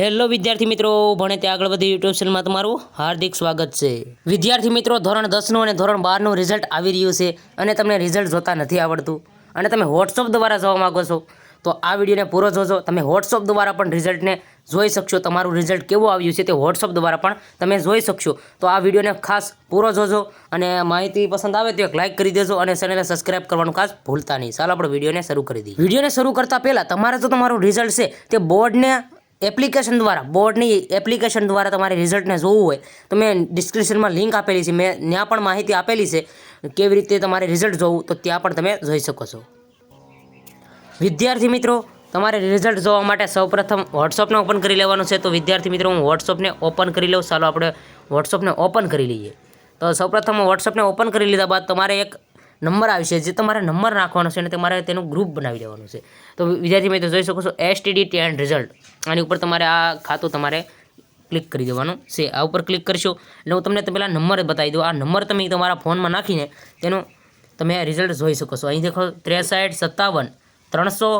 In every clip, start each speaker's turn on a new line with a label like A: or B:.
A: Hello વિદ્યાર્થી મિત્રો ભણે તે આગળ વધી યુટ્યુબ ચેનલમાં તમારું હાર્દિક સ્વાગત છે. વિદ્યાર્થી મિત્રો, ધોરણ દસનું અને ધોરણ બારનું રિઝલ્ટ આવી રહ્યું છે અને તમને રિઝલ્ટ જોતા નથી આવડતું. અને તમે વોટ્સઅપ દ્વારા જોવા માગો છો, તો આ વિડીયોને પૂરો જોજો. તમે વોટ્સઅપ દ્વારા પણ રિઝલ્ટને જોઈ શકશો. તમારું રિઝલ્ટ કેવું આવ્યું છે તે વોટ્સઅપ દ્વારા પણ તમે જોઈ શકશો. તો આ વિડીયોને ખાસ પૂરો જોજો અને માહિતી પસંદ આવે તો એક લાઇક કરી દેજો અને ચેનલને સબસ્ક્રાઇબ કરવાનું ખાસ ભૂલતા નહીં. ચાલો આપણે વિડીયોને શરૂ કરી દઈએ. વિડીયોને શરૂ કરતા પહેલાં તમારે જો તમારું રિઝલ્ટ છે તે બોર્ડને એપ્લિકેશન દ્વારા, બોર્ડની એપ્લિકેશન દ્વારા તમારે રિઝલ્ટને જોવું હોય, તો મેં ડિસ્ક્રિપ્શનમાં લિંક આપેલી છે, મેં ત્યાં પણ માહિતી આપેલી છે, કેવી રીતે તમારે રિઝલ્ટ જોવું, તો ત્યાં પણ તમે જોઈ શકો છો. વિદ્યાર્થી મિત્રો, તમારે રિઝલ્ટ જોવા માટે સૌપ્રથમ વોટ્સઅપને ઓપન કરી લેવાનું છે, તો વિદ્યાર્થી મિત્રો, હું વોટ્સઅપને ઓપન કરી લઉં. ચાલો આપણે વોટ્સઅપને ઓપન કરી લઈએ. તો સૌપ્રથમ વોટ્સઅપને ઓપન કરી લીધા બાદ તમારે એક નંબર આવશે જે તમારે નંબર નાખવાનો છે અને તમારે તેનું ગ્રુપ બનાવી દેવાનું છે. તો વિદ્યાર્થી મિત્રો જોઈ શકો છો એસટીડી ટેન રિઝલ્ટ આની ઉપર તમારે આ ખાતું તમારે ક્લિક કરી દેવાનું છે. આ ઉપર ક્લિક કરશો એટલે હું તમને પહેલાં નંબર બતાવી દઉં. આ નંબર તમે તમારા ફોનમાં નાખીને તેનું તમે રિઝલ્ટ જોઈ શકો છો. અહીં દેખો, ત્રેસઠ, સત્તાવન, ત્રણસો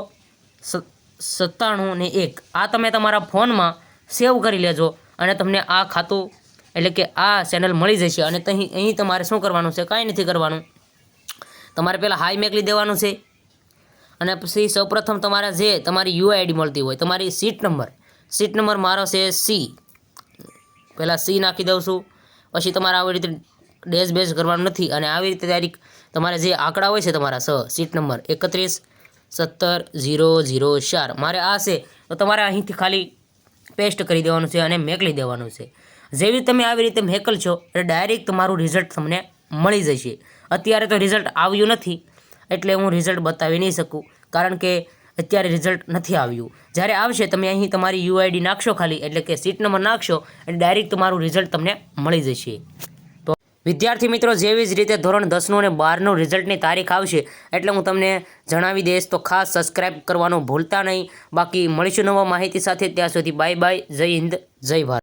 A: સત્તાણું ને એક. આ તમે તમારા ફોનમાં સેવ કરી લેજો અને તમને આ ખાતું એટલે કે આ ચેનલ મળી જશે અને અહીં અહીં તમારે શું કરવાનું છે? કાંઈ નથી કરવાનું. તમારે પહેલાં હાઈ મેકલી દેવાનું છે. અને પછી સૌપ્રથમ તમારે જે તમારી યુઆઈડી મળતી હોય, તમારી સીટ નંબર સીટ નંબર મારો છે સી પહેલાં સી નાખી દઉં છું. પછી તમારે આવી રીતે ડેશ બેઝ કરવાનું નથી અને આવી રીતે તારીખ તમારે જે આંકડા હોય છે તમારા, સ સીટ નંબર એકત્રીસ, સત્તર, ઝીરો ઝીરો, ચાર. મારે આ છે, તો તમારે અહીંથી ખાલી પેસ્ટ કરી દેવાનું છે અને મેકલી દેવાનું છે. જેવી તમે આવી રીતે મેકલ છો, એટલે ડાયરેક્ટ તમારું રિઝલ્ટ તમને મળી જશે. અત્યારે તો રિઝલ્ટ આવ્યું નથી, એટલે હું રિઝલ્ટ બતાવી નહીં શકું. કારણ કે અત્યારે રિઝલ્ટ નથી આવ્યું. જ્યારે આવશે, તમે અહીં તમારી યુઆઈડી નાખશો ખાલી, એટલે કે સીટ નંબર નાખશો, એટલે ડાયરેક્ટ તમારું રિઝલ્ટ તમને મળી જશે. તો વિદ્યાર્થી મિત્રો, જેવી જ રીતે ધોરણ દસનું અને બારનું રિઝલ્ટની તારીખ આવશે, એટલે હું તમને જણાવી દઈશ, તો ખાસ સબસ્ક્રાઇબ કરવાનું ભૂલતા નહીં. બાકી મળીશું નવા માહિતી સાથે, ત્યાં સુધી બાય બાય જય હિન્દ, જય ભારત.